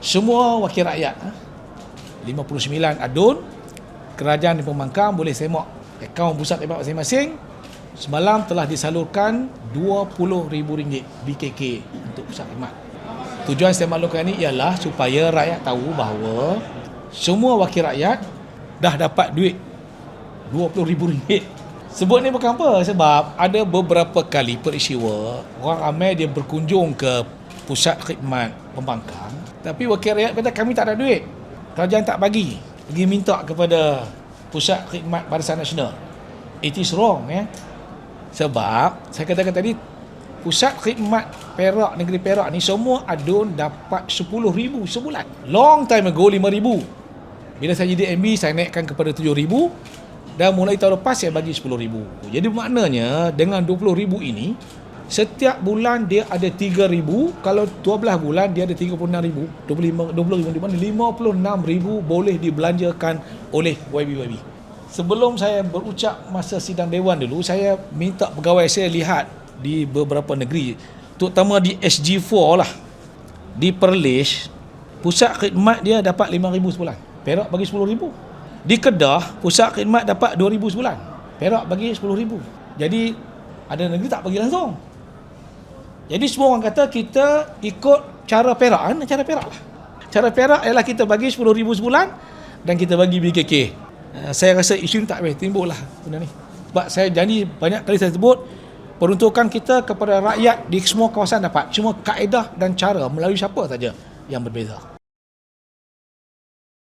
semua wakil rakyat ha? 59 adun kerajaan di Pemangkang boleh semak akaun pusat khidmat masing-masing. Semalam telah disalurkan RM20,000 BKK untuk pusat khidmat. Tujuan saya maklumkan ini ialah supaya rakyat tahu bahawa semua wakil rakyat dah dapat duit RM20,000 sebut ni bukan apa sebab ada beberapa kali peristiwa orang ramai dia berkunjung ke pusat khidmat pembangkang. Tapi wakil rakyat kata kami tak ada duit. Kerajaan tak bagi pergi minta kepada pusat khidmat barisan nasional. It is wrong ya. Sebab saya katakan tadi pusat khidmat Perak negeri Perak ni semua adun dapat 10,000 sebulan. Long time ago 5,000 bila saya jadi MB saya naikkan kepada 7,000 dan mulai tahun lepas saya bagi 10,000 jadi maknanya dengan 20,000 ini Setiap bulan dia ada 3000, kalau 12 bulan dia ada 36000, 25 20 di mana 56000 boleh dibelanjakan oleh YBYB. Sebelum saya berucap masa sidang dewan dulu, saya minta pegawai saya lihat di beberapa negeri, terutama di SG4 lah. Di Perlis, pusat khidmat dia dapat 5000 sebulan. Perak bagi 10000. Di Kedah, pusat khidmat dapat 2000 sebulan. Perak bagi 10000. Jadi ada negeri tak bagi langsung. Jadi semua orang kata kita ikut cara perak kan? Cara perak lah. Cara perak ialah kita bagi RM10,000 sebulan dan kita bagi BKK. Uh, saya rasa isu ni tak boleh timbul lah benda ni. Sebab saya janji banyak kali saya sebut peruntukan kita kepada rakyat di semua kawasan dapat. Cuma kaedah dan cara melalui siapa saja yang berbeza.